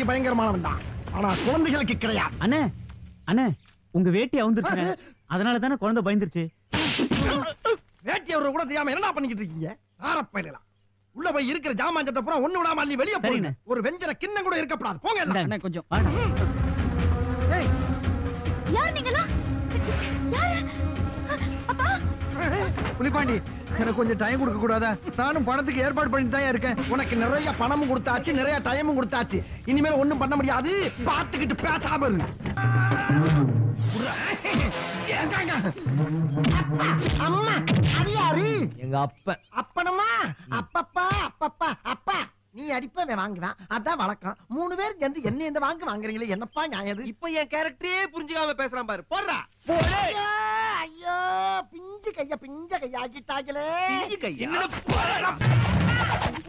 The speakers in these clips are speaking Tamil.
புலிப்பாண்டி பயங்கரமானவன் தான். ஆனா குழந்தைகளுக்கு கிடையாது. அண்ணே அண்ணே உங்க வேட்டி அவுந்துருச்சுண்ணே அதனால தானே குழந்தை பயந்துருச்சு. வேட்டி அவரை கூட தெரியாம என்னடா பண்ணிக்கிட்டு இருக்கீங்க? ஆரப்பயிலாம் உள்ள போய் இருக்கிற ஜாமான் பூரா ஒண்ணு விடாம அள்ளி வெளியே போறீங்க. ஒரு வெஞ்சர கிண்ணம் கூட இருக்கப்படாது. போங்க. அண்ணே கொஞ்சம் யார் நீங்களா யாரு? அப்பா புலிப்பாண்டி எனக்கு கொஞ்சம் டைம் கொடுக்க கூடாதா? நானும் பணத்துக்கு ஏற்பாடு பண்ணிட்டு தான் இருக்கேன். உனக்கு நிறைய பணமும் கொடுத்தாச்சு நிறைய டைமும் கொடுத்தாச்சு. இனிமேல் ஒண்ணும் பண்ண முடியாது. பாத்துக்கிட்டு பேசாம. அப்பா, அம்மா அது யாரு? எங்க அப்பன். அப்பனம்மா? அப்பப்பா அப்பப்பா அப்பா. நீ அடிப்பவன் வாங்குவேன். அதான் வழக்கம். மூணு பேர் சேர்ந்து என்ன இந்த வாங்க வாங்குறீங்களே என்னப்பா நியாயம்? இப்ப என் கேரக்டரே புரிஞ்சுக்காம பேசுறான் பாரு. போடுறா. ஐயோ, பிஞ்சு கையா பிஞ்ச கையா ஆக்கிட்டாங்களே.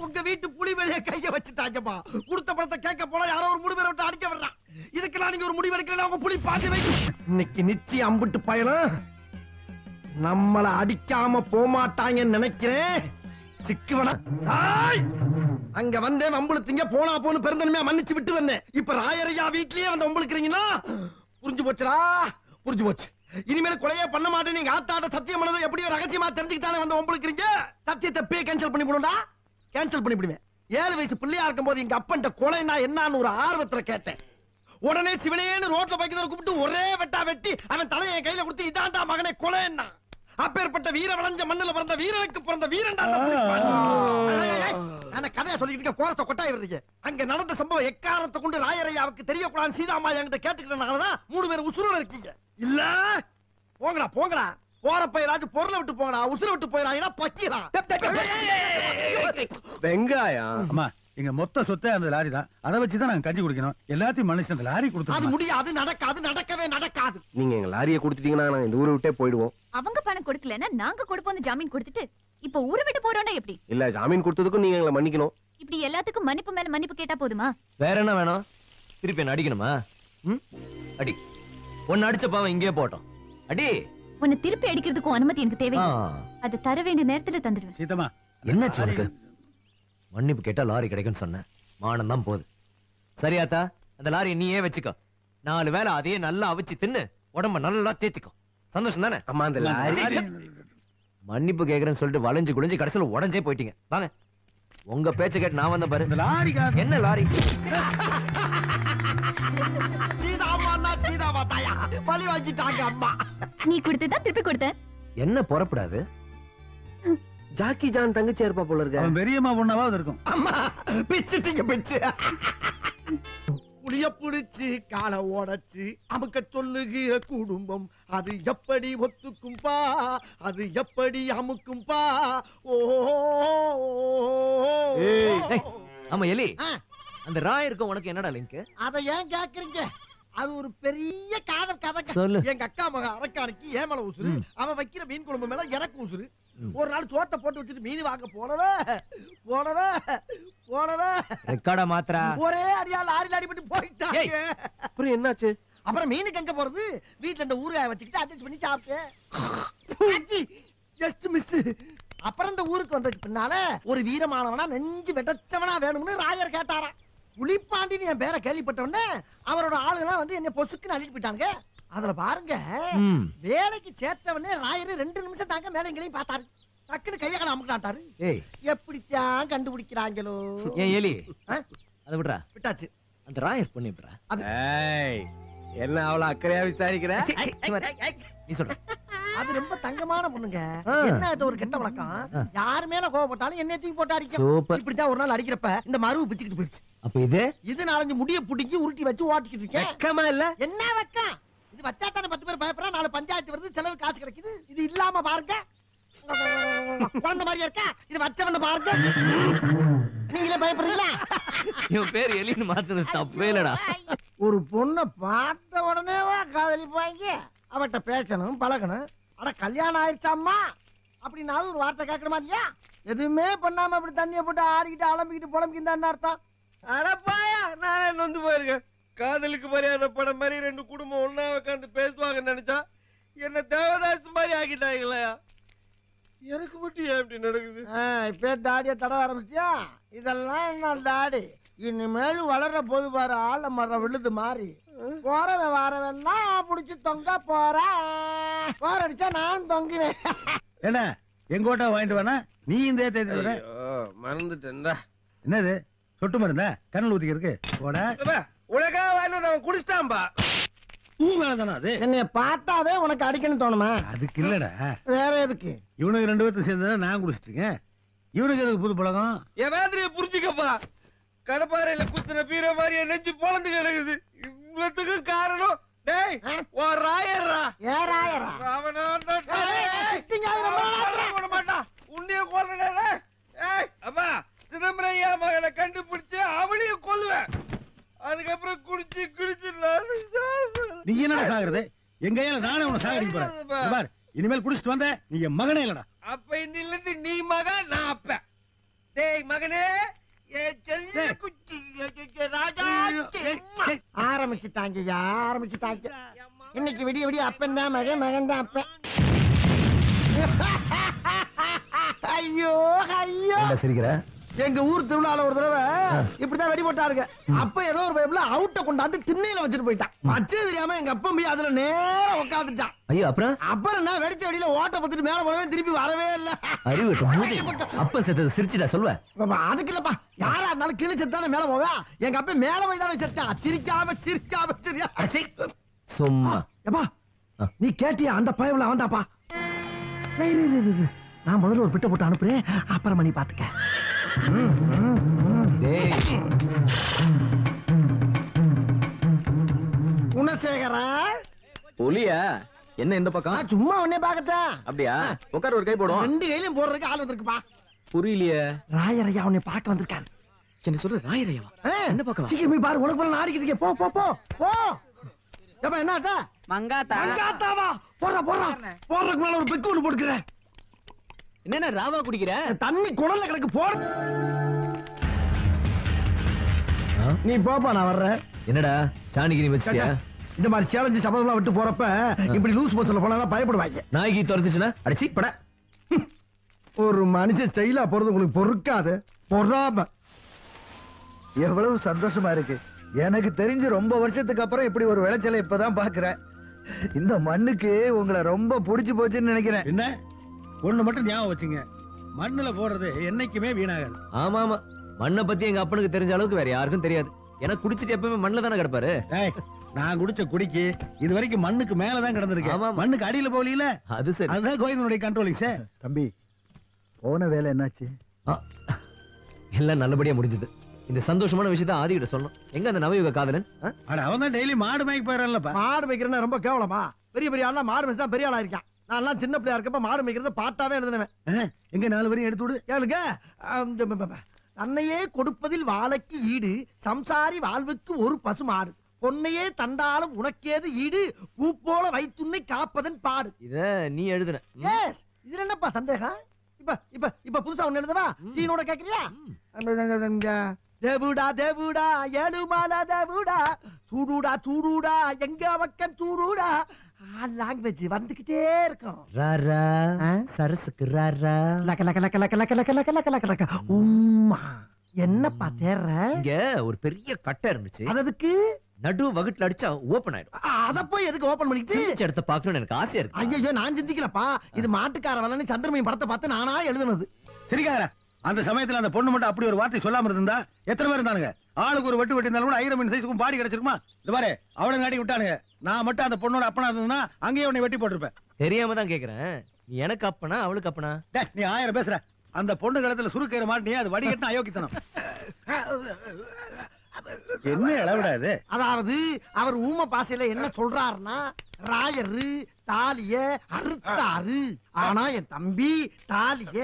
உங்க வீட்டு புலி மேலே கைய வச்சுட்டாங்கப்பா. கொடுத்த பணத்தை கேட்க போனா யாரோ ஒரு முடிவு விட்டு அடிக்க வர்றான் இதுக்கெல்லாம் நீங்க ஒரு முடிவு எடுக்கல உங்க புலி பாத்து வைக்கும் இன்னைக்கு நிச்சயம் அம்பிட்டு பயலும். நம்மள அடிக்காம போமாட்டாங்கன்னு நினைக்கிறேன். சிக்குவன! அங்க வந்தேன் வம்புழுத்தீங்க போனா போன்னு பெருந்தன்மையா மன்னிச்சு விட்டு வந்தேன். இப்ப ராயரையா வீட்லயே வந்து வம்புழுக்கிறீங்கன்னா புரிஞ்சு போச்சுடா புரிஞ்சு போச்சு. இனிமேல் கொலையே பண்ண மாட்டேன் நீங்க ஆத்தாட்ட சத்தியம் பண்ணதை எப்படியோ ரகசியமா தெரிஞ்சுக்கிட்டாலே வந்து வம்புழுக்கிறீங்க. சத்தியத்தை பே கேன்சல் பண்ணி போடும்டா கேன்சல் பண்ணி விடுவேன். ஏழு வயசு பிள்ளையா இருக்கும் போது எங்க அப்பன்ட்ட கொலைனா என்னன்னு ஒரு ஆர்வத்துல கேட்டேன். உடனே சிவனேன்னு ரோட்ல பைக்கிறத கூப்பிட்டு ஒரே வெட்டா வெட்டி அவன் தலையை என் கையில கொடுத்து இதாண்டா மகனே கொலைன்னா. அப்பேற்பட்ட வீர வளைஞ்ச மண்ணுல பிறந்த வீரனுக்கு பிறந்த வீரன்டா அந்த கதையா இருக்க கோரத்தை கொட்டாய் வருதுங்க அங்க நடந்த சம்பவம் எக்காரணத்தை கொண்டு ராயரையாவுக்கு தெரியக்கூடாது சீதாமா என்கிட்ட கேட்டுக்கிட்டனாலதான் மூணு பேர் உசுரோட இருக்கீங்க இல்ல போங்கடா போங்கடா போறப்ப ஏதாச்சும் பொருளை விட்டு போங்கடா உசுரை விட்டு போயிடா பக்கிடா வெங்காயம் எங்க மொத்த சொத்தே அந்த லாரி தான். அதை வச்சு தான் நாங்க கஞ்சி குடிக்கணும். எல்லாத்தையும் மனுஷன் அந்த லாரி அது கொடுத்துருக்கோம் முடியாது நடக்காது நடக்கவே நடக்காது. நீங்க எங்க லாரியை கொடுத்துட்டீங்கன்னா நாங்க இந்த ஊரை விட்டே போயிடுவோம். அவங்க பணம் கொடுக்கலன்னா நாங்க கொடுப்போம் ஜாமீன் கொடுத்துட்டு இப்போ ஊரை விட்டு போறோம்னா எப்படி? இல்ல ஜாமீன் கொடுத்ததுக்கும் நீங்க எங்களை மன்னிக்கணும். இப்படி எல்லாத்துக்கும் மன்னிப்பு மேல மன்னிப்பு கேட்டா போதுமா? வேற என்ன வேணும்? திருப்பி என்ன அடிக்கணுமா? ம்? அடி. ஒன்னு அடிச்ச பாவம் இங்கே போட்டோம். அடி. உன்னை திருப்பி அடிக்கிறதுக்கும் அனுமதி எனக்கு தேவை அதை தர வேண்டிய நேரத்துல தந்துடுவேன். சீதமா என்னாச்சு உனக்கு? மன்னிப்பு கேட்டா லாரி கிடைக்கும்னு சொன்னேன். மானம் தான் போகுது சரியாத்தா அந்த லாரியை நீயே வச்சுக்கோ. நாலு வேளை அதையே நல்லா அவிச்சு தின்னு உடம்ப நல்லா தேத்திக்கோ சந்தோஷம் தானே? அம்மா அந்த லாரி மன்னிப்பு கேக்குறேன்னு சொல்லிட்டு வளைஞ்சு குளிஞ்சு கடைசியில உடஞ்சே போயிட்டீங்க. வாங்க. உங்க பேச்ச கேட்டு நான் வந்த பாரு. இந்த லாரிக்காக என்ன லாரி? பழி வாங்கிட்டாங்க அம்மா. நீ கொடுத்துதான் திருப்பி கொடுத்தேன்? என்ன புறப்படாது? ஜாக்கி ஜான் தங்கச்சி இருப்பா போல இருக்க. அவன் பெரியம்மா பொண்ணாவது இருக்கும் அம்மா பிச்சுட்டீங்க பிச்சு. புளிய புடிச்சு காலை ஓடச்சு அமுக்க சொல்லுகிற குடும்பம் அது எப்படி ஒத்துக்கும்பா அது எப்படி அமுக்கும்பா ஓ ஏய். ஆமா எலி. ஆ. அந்த ராயருக்கும் உனக்கு என்னடா லிங்க்? அத ஏன் கேக்குறீங்க? அது ஒரு பெரிய காதல் கதை சொல்லு. எங்க அக்கா மக அரக்கானுக்கு ஏமல உசுரு ம். அவன் வைக்கிற மீன் குழம்பு மேல எனக்கு உசுரு ம். ஒரு நாள் சோத்தை போட்டு வச்சுட்டு மீன் வாங்க போனவ போனவ போனவ. ரெக்கார்டா மாத்திரா ஒரே அடியா லாரில அடிபட்டு போயிட்டாங்க. அப்புறம் என்னாச்சு? அப்புறம் மீனுக்கு எங்க போறது? வீட்ல இந்த ஊறுகாய வச்சுக்கிட்டு அட்ஜஸ்ட் பண்ணி சாப்பிட்டேன். ஜஸ்ட் மிஸ் அப்புறம் இந்த ஊருக்கு வந்ததுக்கு பின்னால ஒரு வீரமானவனா நெஞ்சு வெட்டச்சவனா வேணும்னு ராஜர் கேட்டாராம். புலிப்பாண்டின்னு என் பேரை கேள்விப்பட்டவொடனே அவரோட ஆளுங்கெல்லாம் வந்து என்ன பொசுக்குன்னு அள்ளிட்டு போயிட்டாங்க அதுல பாருங்க. வேலைக்கு சேர்த்தவனே ராயரு ரெண்டு நிமிஷம் தாங்க மேலைங்களையும் பார்த்தாரு. டக்குன்னு கையை கால அமுக்கினாட்டாரு ஏய். எப்படித்தான் கண்டுபிடிக்கிறாங்களோ. ஏன் எலி? அதை விடுறா. விட்டாச்சு. அந்த ராயர் பொண்ணு என்ன அவ்வளவு அக்கறையா விசாரிக்கிற? சி, சி, சும்மா இரு. நீ சொல்ற அது ரொம்ப தங்கமான பொண்ணுங்க. என்ன இது ஒரு கெட்ட வழக்கம். யார் மேல கோவப்பட்டாலும் என்ன தூக்கி போட்டு அடிக்கும். சூப்பர். இப்படித்தான் ஒரு நாள் அடிக்கிறப்ப இந்த மருவு பிச்சுக்கிட்டு போயிருச்சு. அப்ப இது? இது நாலஞ்சு முடிய புடிக்கி உருட்டி வச்சு ஓட்டிக்கிட்டு இருக்கேன். வெக்கமா இல்ல? என்ன வெக்கம்? இது வச்சா தானே பத்து பேர் பயப்படுறா? நாலு பஞ்சாயத்து வருது செலவு காசு கிடைக்குது. இது இல்லாம பாருங்க. குழந்தை மாதிரியா இருக்கா? இது வச்சவன பாருங்க. நீங்களே பயப்படுறீங்களா? இவன் பேர் எலின்னு மாத்துனது தப்பே இல்லடா. ஒரு பொண்ணை பார்த்த உடனேவா காதலிப்பாங்க. அவட்ட பேசணும் பழகணும். அட கல்யாணம் ஆயிடுச்சாம்மா அப்படின்னாலும் ஒரு வார்த்தை கேட்கற மாதிரியா எதுவுமே பண்ணாம அப்படி தண்ணியை போட்டு ஆடிக்கிட்டு அலம்பிக்கிட்டு புலம்பிக்கிட்டு அர்த்தம். அடப்பாயா நானே நொந்து போயிருக்கேன். காதலுக்கு மரியாதை படம் மாதிரி ரெண்டு குடும்பம் ஒண்ணா உட்காந்து பேசுவாங்கன்னு நினைச்சா என்ன தேவதாஸ் மாதிரி ஆக்கிட்டாங்களா? எனக்கு மட்டும் ஏன் இப்படி நடக்குது? இப்பே தாடியை தடவ ஆரம்பிச்சியா இதெல்லாம் என்ன தாடி? இனிமேல் வளர போது பாரு ஆல மரம் விழுது மாறி போறவன் வாரவன்னா புடிச்சு தொங்க போறேன் போற அடிச்சா நான் தொங்கினேன். என்ன? எங்கோட்டா வாங்கிட்டு வேணா நீ இந்த தேதி வர? மறந்துட்டேன்டா. என்னது? சொட்டு மருந்தா? கண்ணல் ஊத்திக்கிறதுக்கு? போட. உனக்காக வாங்கிட்டு அவன் குடிச்சிட்டான்பா. பூ மேல தானே அது? என்னைய பார்த்தாவே உனக்கு அடிக்கணும் தோணுமா? அதுக்கு இல்லடா. வேற எதுக்கு? இவனுக்கு ரெண்டு பேர்த்து சேர்ந்து நான் குடிச்சிட்டேங்க இவனுக்கு எதுக்கு புது பழக்கம்? என் வேதனைய புரிஞ்சுக்கப்பா. கடப்பாறையில குத்துன பீர மாதிரி என் நெஞ்சு பொழந்து கிடக்குது. இவ்வளவுக்கு காரணம் டேய் ஆ? உன் ராயர்ரா. ஏறாயிரா அவனை தான் மாட்டான். உன்னைய கொல்றேன் ஏய் அம்மா சிதம்பரம் ஐயா மகனை கண்டுபிடிச்சு அவனையும் கொல்லுவேன். அதுக்கப்புறம் குடிச்சு குடிச்சு. நீ என்னடா சாகுறது? எங்க கையில நானே உன்னை சாகடிக்க போறேன். இங்க பார் இனிமேல் குடிச்சிட்டு வந்த நீ என் மகனே இல்லடா. அப்ப இன்னில இருந்து நீ மகன் நான் அப்ப டேய் மகனே ஆரம்பிச்சுட்டாங்க. ஆரம்பிச்சுட்டாங்க இன்னைக்கு விடிய விடிய அப்பன் தான் மகன் மகன் தான் அப்பன். ஐயோ ஐயோ. சிரிக்கிற? எங்க ஊர் திருவிழால ஒரு தடவை இப்படிதான் வெடி போட்டாருங்க அப்ப ஏதோ ஒரு பைப்ல அவுட்ட கொண்டாந்து திண்ணையில வச்சுட்டு போயிட்டான். வச்சது தெரியாம எங்க அப்பன் போய் அதுல நேரா உட்காந்துட்டான் ஐயோ அப்புறம்? அப்புறம் நான் வெடிச்ச வெடியில ஓட்ட பத்துட்டு மேல போனவே திருப்பி வரவே இல்ல. அறிவு அப்ப செத்தது சிரிச்சுடா பாப்பா, அதுக்கு இல்லப்பா. யாரா இருந்தாலும் கிளி செத்தானே மேல போவா? எங்க அப்பன் மேல போய் தானே செத்தான். சிரிக்காம சிரிக்காம சிரியா. சும்மா. எப்பா. நீ கேட்டியா அந்த பயவுல வந்தாப்பா. நான் முதல்ல ஒரு பிட்ட போட்டு அனுப்புறேன். அப்புறம் நீ பாத்துக்க. குணசேகரா? புலியா என்ன இந்த பக்கம்? சும்மா உன்னே பாக்கட்டேன் அப்படியா? உட்கார ஒரு கை போடும் ரெண்டு கையிலும் போடுறதுக்கு ஆள் வந்திருக்குப்பா. புரியலையே. ராயரையா உன்னை பார்க்க வந்திருக்காரு என்ன சொல்ற ராயரையாவா? என்ன? சீக்கிரம் போய் பாரு உனக்கு போல நாடிக்கிட்டு. போ போ போ போ. ஏப்பா என்ன ஆட்டா? மங்காத்தா. மங்காத்தாவா? போறா போறா போறதுக்கு மேல ஒரு பெக்கு ஒண்ணு போட்டுக்கிறேன். என்னென்ன ராவா குடிக்கிற? தண்ணி குடல்ல கிடக்கு போற? நீ போப்பா நான் வர்றேன். என்னடா சாணிக்கு நீ வச்சிட்டியா இந்த மாதிரி சேலஞ்சு சபதம்லாம் விட்டு போறப்ப இப்படி லூஸ் மோசல்ல போனா பயப்படுவாங்க. நாய்க்கு துரத்துச்சுன்னா அடிச்சி பட. ஒரு மனுஷன் செயலா போறது உங்களுக்கு பொறுக்காது பொறாம. எவ்வளவு சந்தோஷமா இருக்கு. எனக்கு தெரிஞ்சு ரொம்ப வருஷத்துக்கு அப்புறம் இப்படி ஒரு விளைச்சலை இப்பதான் பாக்குறேன். இந்த மண்ணுக்கு உங்களை ரொம்ப புடிச்சு போச்சுன்னு நினைக்கிறேன். என்ன ஒண்ணு மட்டும் ஞாபகம் வச்சுங்க. மண்ணுல போடுறது என்னைக்குமே வீணாகாது. ஆமா ஆமா மண்ணை பத்தி எங்க அப்பனுக்கு தெரிஞ்ச அளவுக்கு வேற யாருக்கும் தெரியாது. ஏன்னா குடிச்சிட்டு எப்பவுமே மண்ணுல தானே கிடப்பாரு. ஏய் நான் குடிச்ச குடிக்கு இது வரைக்கும் மண்ணுக்கு மேலதான் கிடந்திருக்கேன். ஆமா. மண்ணுக்கு அடியில போகல அது சரி. அதுதான் கோவிந்தனுடைய கண்ட்ரோலிங் சார் தம்பி போன வேலை என்னாச்சு? ஆ, எல்லாம் நல்லபடியா முடிஞ்சது. இந்த சந்தோஷமான விஷயத்த ஆதிகிட்ட சொல்லணும். எங்க அந்த நவயுக காதலன்? ஆ? அட அவன் தான் டெய்லி மாடு மேய்க்க போயிடறல்லப்பா மாடு மேய்க்கிறேன்னா ரொம்ப கேவலமா? பெரிய பெரிய ஆள்லாம் மாடு மேய்ச்சா பெரிய ஆளா இருக்கான். நான் எல்லாம் சின்ன பிள்ளையா இருக்கப்ப மாடு மேய்க்கிறத பாட்டாவே எழுதுனவன். எங்க நாலு வரையும் எடுத்து விடு. கேளுங்க தன்னையே கொடுப்பதில் வாழைக்கு ஈடு சம்சாரி வாழ்வுக்கு ஒரு பசு மாடு. பொன்னையே தண்டாலும் உனக்கேது ஈடு பூ போல வைத்துன்னை காப்பதன் பாடு. இத நீ எழுதுன. இதுல என்னப்பா சந்தேகம்? இப்ப இப்ப இப்ப புதுசா ஒண்ணு எழுதவா? சீனோட கேக்குறியா? தேவுடா தேவுடா ஏழுமாலா தேவுடா. சூடுடா சூடுடா எங்க பக்கம் சூடுடா. லாங்குவேஜ் வந்துகிட்டே இருக்கும். ராரா? சரசுக்கு ராரா. லக்க லக்க லக்க லக்க லக்க லக்க லக்க லக்க லக்க லக்க உம்மா. என்னப்பா தேர்ற? இங்க ஒரு பெரிய கட்டை இருந்துச்சு. அது அதுக்கு நடு வகுட்டுல அடிச்சா ஓபன் ஆயிடும். அத போய் எதுக்கு ஓபன் பண்ணிக்கிட்டு? சிந்திச்ச இடத்த பார்க்கணும்னு எனக்கு ஆசையா இருக்கு. ஐயோ நான் சிந்திக்கலப்பா. இது மாட்டுக்கார வளன்னு சந்திரமையும் படத்தை பார்த்து நானா எழுதுனது. சரிக்காரா அந்த சமயத்துல அந்த பொண்ணு மட்டும் அப்படி ஒரு வார்த்தை சொல்லாம இருந்தா எத்தனை பேர் இருந்தானுங்க? ஆளுக்கு ஒரு வெட்டு வெட்டி இருந்தாலும் கூட ஐரம் சைஸுக்கும் பாடி கிடைச்சிருக்குமா? இந்த பாரு அவளுங்க நாட்டி விட்டானுங்க நான் மட்டும் அந்த பொண்ணோட அப்பனா இருந்ததுன்னா அங்கேயே உன்னை வெட்டி போட்டிருப்பேன். தெரியாம தான் கேக்குறேன். நீ எனக்கு அப்பனா அவளுக்கு அப்பனா? டேய், நீ ஆயிரம் பேசுற. அந்த பொண்ணு கழுத்துல சுருக்கிற மாட்டினியே அது வடிகட்டின அயோக்கித்தனம் என்ன இளவிடா இது? அதாவது அவர் ஊம பாசையில என்ன சொல்றாருன்னா ராயரு தாலிய அறுத்தாரு. ஆனா என் தம்பி தாலிய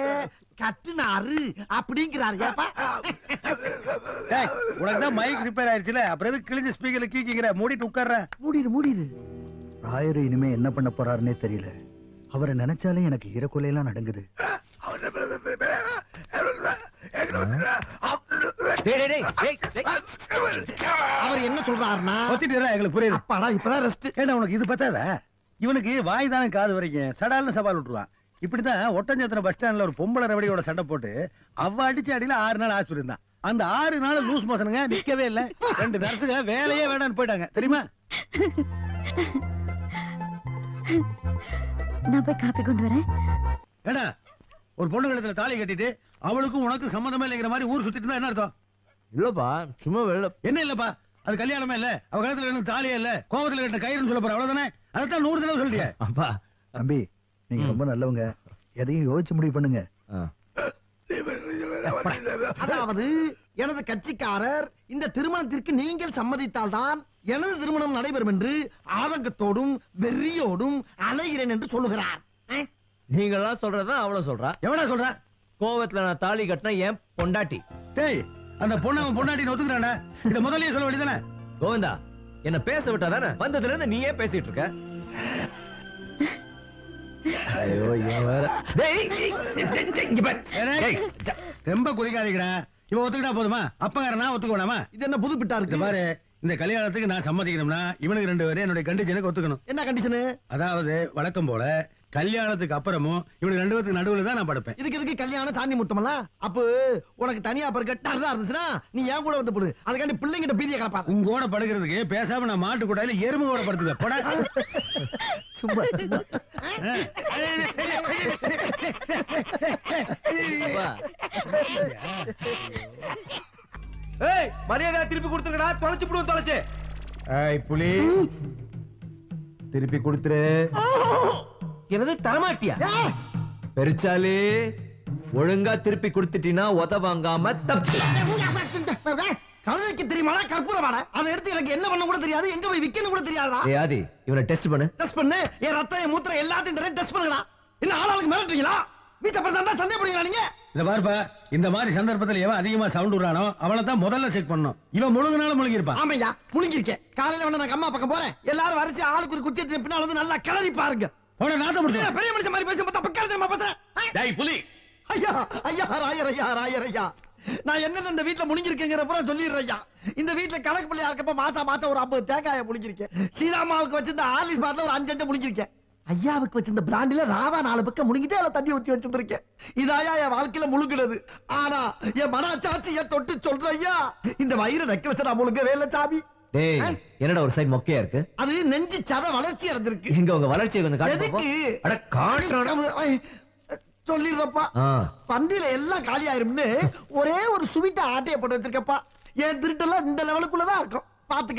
கட்டுனாரு அப்படிங்கிறாரு. ஏப்பா? டேய், உனக்கு தான் மைக் ரிப்பேர் ஆயிடுச்சுல அப்புறம் எதுக்கு கிழிஞ்ச ஸ்பீக்கர்ல கீக்கிங்கிற மூடிட்டு உட்கார்ற. மூடிடு மூடிடு ராயரு இனிமே என்ன பண்ண போறாருன்னே தெரியல. அவரை நினைச்சாலே எனக்கு ஈரக்குலையெல்லாம் நடுங்குது. அவர் என்ன சொல்றாருன்னா எங்களுக்கு புரியுது. அப்பாடா இப்பதான் ரெஸ்ட் ஏண்டா உனக்கு இது பத்தாதா? இவனுக்கு வாய் தானே காது வரைக்கும். சடால்னு சவால் விட்டுருவான். இப்படிதான் ஒட்டஞ்சத்திர பஸ் ஸ்டாண்ட்ல ஒரு பொம்பளை ரவடியோட சண்டை போட்டு அவ அடிச்ச அடியில ஆறு நாள் ஆஸ்பத்திரி இருந்தான். அந்த ஆறு நாள் லூஸ் மோசனுங்க நிக்கவே இல்ல. ரெண்டு நர்ஸுங்க வேலையே வேண்டாம்னு போயிட்டாங்க. தெரியுமா? நான் போய் காப்பி கொண்டு வரேன். ஏடா ஒரு பொண்ணு கழுத்துல தாலி கட்டிட்டு அவளுக்கும் உனக்கும் சம்மந்தமே இல்லைங்கிற மாதிரி ஊர் சுத்திட்டு இருந்தா என்ன அர்த்தம்? இல்லப்பா சும்மா வெளில என்ன இல்லப்பா? அது கல்யாணமே இல்ல. அவ கழுத்துல தாலியே இல்ல. கோவத்துல கட்ட கயிறுன்னு சொல்ல போற அவ்வளவுதானே? அதைத்தான் நூறு தடவை சொல்லிட்டியே அப்பா தம்பி நீங்க ரொம்ப நல்லவங்க. எதையும் யோசிச்சு முடிவு பண்ணுங்க. அதாவது எனது கட்சிக்காரர் இந்த திருமணத்திற்கு நீங்கள் சம்மதித்தால்தான் எனது திருமணம் நடைபெறும் என்று ஆதங்கத்தோடும் வெறியோடும் அலைகிறேன் என்று சொல்லுகிறார். அஹ், நீங்களாம் சொல்றதுதான் அவ்வளவு சொல்றா? எவடா சொல்ற? கோவத்துல நான் தாலி கட்டினா ஏன் பொண்டாட்டி. டேய் அந்த பொண்ணு அவன் பொண்டாட்டின்னு ஒத்துக்கிறானே? இத முதல்லயே சொல்ல வேண்டியதானே கோவிந்தா என்ன பேச விட்டா தானே வந்ததுல இருந்து நீயே பேசிட்டு இருக்க. ஐயோ இவன் வேற. ரொம்ப குதிக்காதீங்கடா. இவன் ஒத்துக்கிட்டா போதுமா? அப்பங்காரனா ஒத்துக்க வேணாமா இது என்ன புது பிட்டா இந்த இருக்கு பாரு இந்த கல்யாணத்துக்கு நான் சம்மதிக்கணும்னா இவனுக்கு ரெண்டு பேரும் என்னுடைய கண்டிஷனுக்கு ஒத்துக்கணும். என்ன கண்டிஷனு அதாவது வழக்கம் போல கல்யாணத்துக்கு அப்புறமும் இவனுக்கு ரெண்டு பேருக்கு நடுவுல தான் நான் படுப்பேன் இதுக்கு எதுக்கு கல்யாணம் சாந்தி முத்தமல்ல அப்போ உனக்கு தனியா பிறகு டர்ரா இருந்துச்சுன்னா நீ ஏன் கூட வந்து போடு அதுக்காண்டி பிள்ளைங்கிட்ட பீதியை கலப்பாத உங்க கூட படுக்கிறதுக்கு பேசாம நான் மாட்டு கூடாயில எறும்பு கூட படுத்துவேன் போடா சும்மா ஏய் மரியாதை திருப்பி கொடுத்துருக்கடா தொலைச்சு விடுவோம் தொலைச்சு ஏய் புலி திருப்பி கொடுத்துரு என்னது தரமாட்டியா? பெருச்சாலி ஒழுங்கா திருப்பி கொடுத்துட்டீனா உத வாங்காம தப்பிச்சு கழுதைக்கு தெரியுமாடா கற்பூர வாடை அதை எடுத்து எனக்கு என்ன பண்ண கூட தெரியாது எங்க போய் விக்கணும் கூட தெரியாதா ஏய் ஆதி இவனை டெஸ்ட் பண்ணு. டெஸ்ட் பண்ணு. என் ரத்தம் என் மூத்திரம் எல்லாத்தையும் தரேன் டெஸ்ட் பண்ணுங்களா என்ன ஆளாளுக்கு மிரட்டுறீங்களா? வீட்டை பிரசாந்தா சந்தேகப்படுறீங்களா நீங்க? இந்த பாருப்பா இந்த மாதிரி சந்தர்ப்பத்துல எவன் அதிகமா சவுண்ட் விடுறானோ அவனை தான் முதல்ல செக் பண்ணணும். இவன் முழுங்கினாலும் முழுங்கி இருப்பான் ஆமையா முழுங்கிருக்கேன் காலையில வேணா நான் அம்மா பக்கம் போறேன். எல்லாரும் வரிசை ஆளுக்கு ஒரு குச்சி பின்னால் வந்து நல்லா கிளறி பாருங்க. நாத்தம் என்ன முடிச்சு பெரிய மனுஷன் மாதிரி பேச பார்த்தா பக்கம் தெரியுமா பேசுறேன் டேய் புலி. ஐயா ஐயா ராயர் ஐயா ராயர் ஐயா. நான் என்னென்ன இந்த வீட்டுல முழுங்கிருக்கேங்கிற பூரா சொல்லிடுறேன் ஐயா. இந்த வீட்டுல கணக்கு பிள்ளையா இருக்கப்ப மாசா மாசம் ஒரு ஐம்பது தேங்காய முழுங்கிருக்கேன் சீதாமாவுக்கு வச்சிருந்த ஆலிஸ் பாட்டில் ஒரு அஞ்சு அஞ்சு முழுங்கிருக்கேன் ஐயாவுக்கு வச்சிருந்த பிராண்டில ராவா நாலு பக்கம் முழுங்கிட்டு அதில் தண்ணி ஊத்தி வச்சிருக்கேன் இதாயா என் வாழ்க்கையில முழுங்குனது ஆனா என் மனச்சாட்சிய தொட்டு சொல்ற ஐயா. இந்த வயிறு நெக்லஸ் நான் முழுங்கவே இல்லை சாமி. டேய் என்னடா ஒரு சைடு மொக்கையா இருக்கு? அது நெஞ்சு சத வளர்ச்சி அடைஞ்சிருக்கு எங்க உங்க வளர்ச்சியை கொஞ்சம் காட்டு எதுக்கு? பாப்போம். அட காட்டுறாடா சொல்லிடுறப்பா. பந்தியில எல்லாம் காலியாயிரும்னு ஒரே ஒரு சுவிட்ட ஆட்டைய போட்டு வச்சிருக்கப்பா. என் திருட்டெல்லாம் இந்த லெவலுக்குள்ளதான் இருக்கும். பாத்துக்க.